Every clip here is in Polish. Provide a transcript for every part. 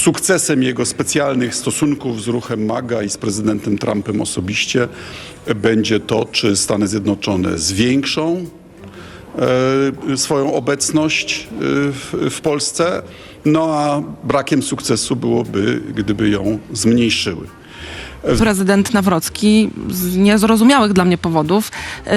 Sukcesem jego specjalnych stosunków z ruchem MAGA i z prezydentem Trumpem osobiście będzie to, czy Stany Zjednoczone zwiększą e, swoją obecność e, w, w Polsce, no a brakiem sukcesu byłoby, gdyby ją zmniejszyły. Prezydent Nawrocki z niezrozumiałych dla mnie powodów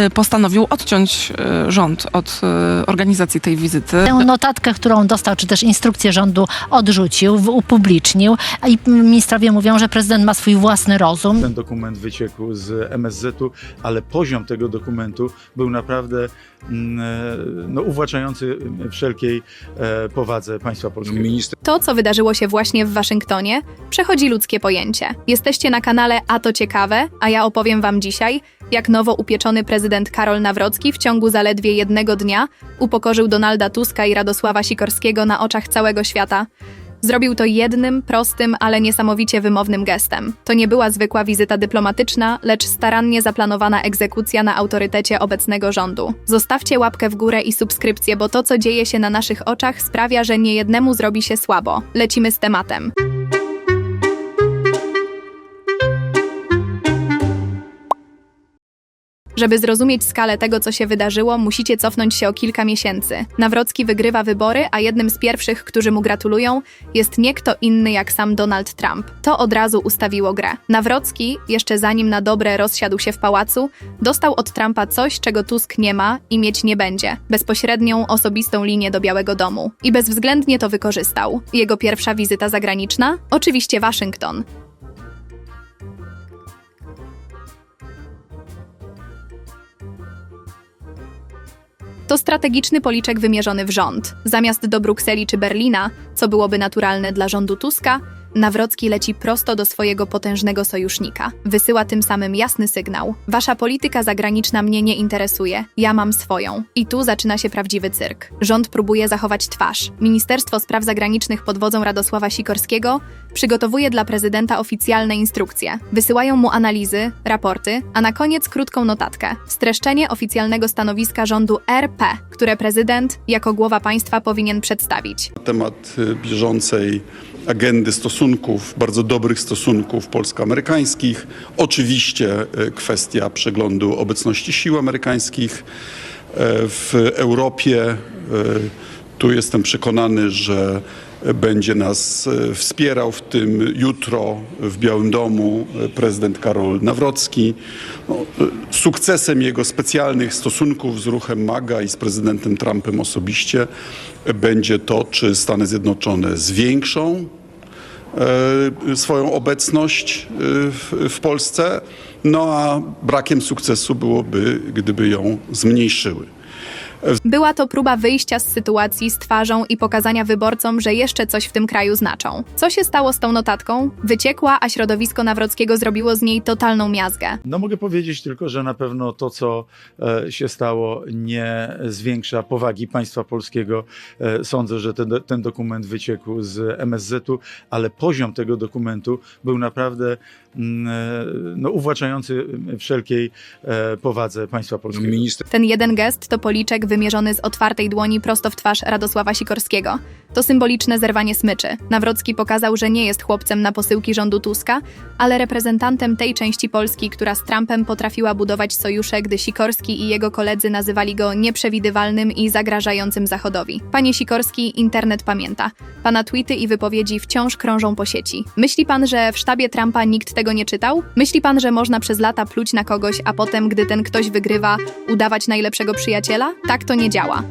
y, postanowił odciąć y, rząd od y, organizacji tej wizyty. Tę notatkę, którą dostał, czy też instrukcję rządu odrzucił, upublicznił. I ministrowie mówią, że prezydent ma swój własny rozum. Ten dokument wyciekł z MSZ-u, ale poziom tego dokumentu był naprawdę e, no, uwłaczający wszelkiej e, powadze państwa polskiego. Minister To, co wydarzyło się właśnie w Waszyngtonie, przechodzi ludzkie pojęcie. Jesteście na kanale A to ciekawe, a ja opowiem wam dzisiaj, jak nowo upieczony prezydent Karol Nawrocki w ciągu zaledwie jednego dnia upokorzył Donalda Tuska i Radosława Sikorskiego na oczach całego świata. Zrobił to jednym, prostym, ale niesamowicie wymownym gestem. To nie była zwykła wizyta dyplomatyczna, lecz starannie zaplanowana egzekucja na autorytecie obecnego rządu. Zostawcie łapkę w górę i subskrypcję, bo to, co dzieje się na naszych oczach, sprawia, że niejednemu zrobi się słabo. Lecimy z tematem. Żeby zrozumieć skalę tego, co się wydarzyło, musicie cofnąć się o kilka miesięcy. Nawrocki wygrywa wybory, a jednym z pierwszych, którzy mu gratulują, jest nie kto inny jak sam Donald Trump. To od razu ustawiło grę. Nawrocki, jeszcze zanim na dobre rozsiadł się w pałacu, dostał od Trumpa coś, czego Tusk nie ma i mieć nie będzie bezpośrednią, osobistą linię do Białego Domu. I bezwzględnie to wykorzystał. Jego pierwsza wizyta zagraniczna? Oczywiście Waszyngton. To strategiczny policzek wymierzony w rząd. Zamiast do Brukseli czy Berlina, co byłoby naturalne dla rządu Tuska, Nawrocki leci prosto do swojego potężnego sojusznika. Wysyła tym samym jasny sygnał. Wasza polityka zagraniczna mnie nie interesuje, ja mam swoją. I tu zaczyna się prawdziwy cyrk. Rząd próbuje zachować twarz. Ministerstwo Spraw Zagranicznych pod wodzą Radosława Sikorskiego przygotowuje dla prezydenta oficjalne instrukcje. Wysyłają mu analizy, raporty, a na koniec krótką notatkę. Streszczenie oficjalnego stanowiska rządu RP, które prezydent jako głowa państwa powinien przedstawić. Temat y, bieżącej agendy stosunków, bardzo dobrych stosunków polsko-amerykańskich. Oczywiście y, kwestia przeglądu obecności sił amerykańskich y, w Europie. Tu jestem przekonany, że będzie nas y, wspierał w tym jutro w Białym Domu y, prezydent Karol Nawrocki. No, y, Sukcesem jego specjalnych stosunków z ruchem MAGA i z prezydentem Trumpem osobiście będzie to, czy Stany Zjednoczone zwiększą e, swoją obecność e, w, w Polsce, no a brakiem sukcesu byłoby, gdyby ją zmniejszyły. Była to próba wyjścia z sytuacji z twarzą i pokazania wyborcom, że jeszcze coś w tym kraju znaczą. Co się stało z tą notatką? Wyciekła, a środowisko Nawrockiego zrobiło z niej totalną miazgę. No mogę powiedzieć tylko, że na pewno to, co e, się stało, nie zwiększa powagi państwa polskiego. E, Sądzę, że ten, ten dokument wyciekł z MSZ-u, ale poziom tego dokumentu był naprawdę mm, e, no, uwłaczający wszelkiej e, powadze państwa polskiego. minister Ten jeden gest to policzek wymierzony z otwartej dłoni prosto w twarz Radosława Sikorskiego. To symboliczne zerwanie smyczy. Nawrocki pokazał, że nie jest chłopcem na posyłki rządu Tuska, ale reprezentantem tej części Polski, która z Trumpem potrafiła budować sojusze, gdy Sikorski i jego koledzy nazywali go nieprzewidywalnym i zagrażającym Zachodowi. Panie Sikorski, internet pamięta. Pana tweety i wypowiedzi wciąż krążą po sieci. Myśli pan, że w sztabie Trumpa nikt tego nie czytał? Myśli pan, że można przez lata pluć na kogoś, a potem, gdy ten ktoś wygrywa, udawać najlepszego przyjaciela? Tak to nie działa.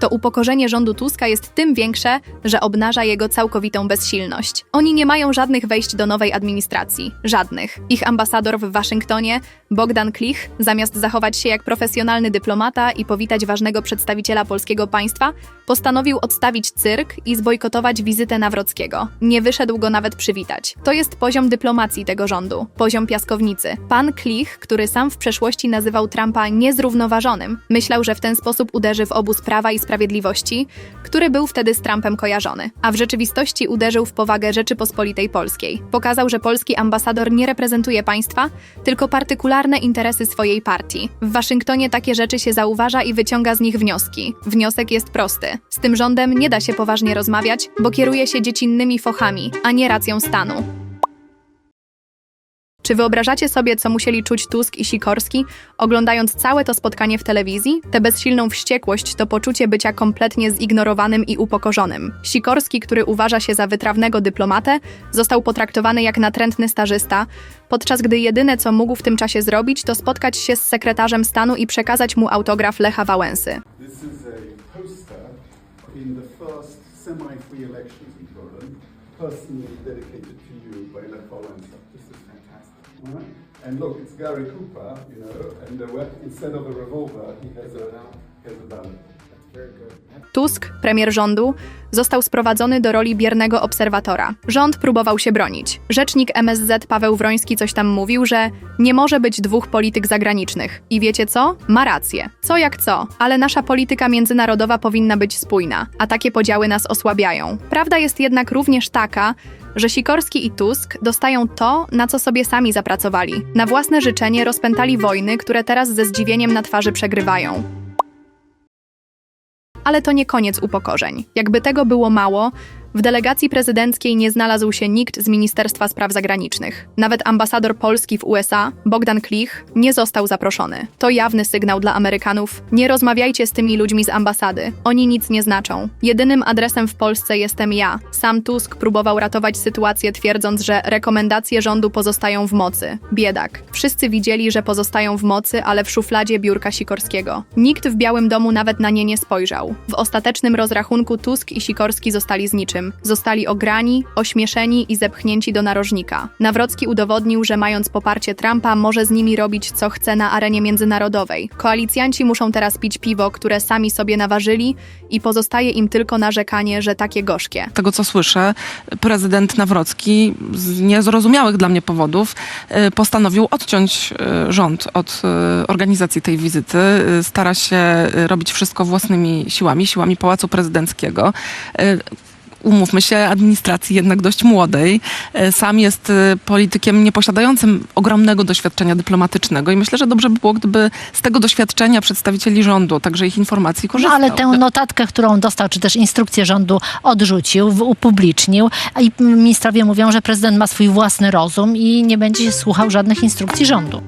To upokorzenie rządu Tuska jest tym większe, że obnaża jego całkowitą bezsilność. Oni nie mają żadnych wejść do nowej administracji. Żadnych. Ich ambasador w Waszyngtonie, Bogdan Klich, zamiast zachować się jak profesjonalny dyplomata i powitać ważnego przedstawiciela polskiego państwa, postanowił odstawić cyrk i zbojkotować wizytę Nawrockiego. Nie wyszedł go nawet przywitać. To jest poziom dyplomacji tego rządu, poziom piaskownicy. Pan Klich, który sam w przeszłości nazywał Trumpa niezrównoważonym, myślał, że w ten sposób uderzy w obóz prawa i Sprawiedliwości, który był wtedy z Trumpem kojarzony, a w rzeczywistości uderzył w powagę Rzeczypospolitej Polskiej. Pokazał, że polski ambasador nie reprezentuje państwa, tylko partykularne interesy swojej partii. W Waszyngtonie takie rzeczy się zauważa i wyciąga z nich wnioski. Wniosek jest prosty. Z tym rządem nie da się poważnie rozmawiać, bo kieruje się dziecinnymi fochami, a nie racją stanu. Czy wyobrażacie sobie, co musieli czuć Tusk i Sikorski, oglądając całe to spotkanie w telewizji? Tę bezsilną wściekłość to poczucie bycia kompletnie zignorowanym i upokorzonym. Sikorski, który uważa się za wytrawnego dyplomatę, został potraktowany jak natrętny stażysta, podczas gdy jedyne, co mógł w tym czasie zrobić, to spotkać się z sekretarzem stanu i przekazać mu autograf Lecha Wałęsy. Personally dedicated to you by Lech Wałęsa. This is And look, it's Gary Cooper, you know, and uh, the instead of a revolver, he has a, has a ballot. Tusk, premier rządu, został sprowadzony do roli biernego obserwatora. Rząd próbował się bronić. Rzecznik MSZ Paweł Wroński coś tam mówił, że nie może być dwóch polityk zagranicznych. I wiecie co? Ma rację. Co jak co, ale nasza polityka międzynarodowa powinna być spójna, a takie podziały nas osłabiają. Prawda jest jednak również taka, że Sikorski i Tusk dostają to, na co sobie sami zapracowali. Na własne życzenie rozpętali wojny, które teraz ze zdziwieniem na twarzy przegrywają. Ale to nie koniec upokorzeń. Jakby tego było mało, w delegacji prezydenckiej nie znalazł się nikt z Ministerstwa Spraw Zagranicznych. Nawet ambasador Polski w USA, Bogdan Klich, nie został zaproszony. To jawny sygnał dla Amerykanów: nie rozmawiajcie z tymi ludźmi z ambasady. Oni nic nie znaczą. Jedynym adresem w Polsce jestem ja. Sam Tusk próbował ratować sytuację, twierdząc, że rekomendacje rządu pozostają w mocy. Biedak. Wszyscy widzieli, że pozostają w mocy, ale w szufladzie biurka Sikorskiego. Nikt w Białym Domu nawet na nie nie spojrzał. W ostatecznym rozrachunku Tusk i Sikorski zostali z niczym. Zostali ograni, ośmieszeni i zepchnięci do narożnika. Nawrocki udowodnił, że mając poparcie Trumpa, może z nimi robić co chce na arenie międzynarodowej. Koalicjanci muszą teraz pić piwo, które sami sobie naważyli i pozostaje im tylko narzekanie, że takie gorzkie. tego co słyszę, prezydent Nawrocki z niezrozumiałych dla mnie powodów y, postanowił odciąć y, rząd od y, organizacji tej wizyty. Stara się robić wszystko własnymi siłami, siłami Pałacu Prezydenckiego. Umówmy się, administracji jednak dość młodej. Y, Sam jest y, politykiem nieposiadającym ogromnego doświadczenia dyplomatycznego i myślę, że dobrze by było, gdyby z tego doświadczenia przedstawicieli rządu, także ich informacji No korzystał. ale tę notatkę, którą dostał, czy też instrukcję rządu odrzucił, upublicznił i ministrowie mówią, że prezydent ma swój własny rozum i nie będzie słuchał żadnych instrukcji rządu.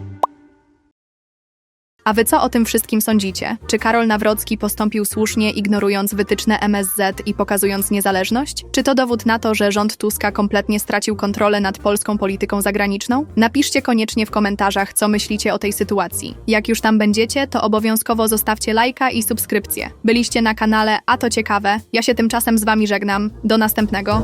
A wy co o tym wszystkim sądzicie? Czy Karol Nawrocki postąpił słusznie, ignorując wytyczne MSZ i pokazując niezależność? Czy to dowód na to, że rząd Tuska kompletnie stracił kontrolę nad polską polityką zagraniczną? Napiszcie koniecznie w komentarzach, co myślicie o tej sytuacji. Jak już tam będziecie, to obowiązkowo zostawcie lajka i subskrypcję. Byliście na kanale, a to ciekawe. Ja się tymczasem z wami żegnam. Do następnego.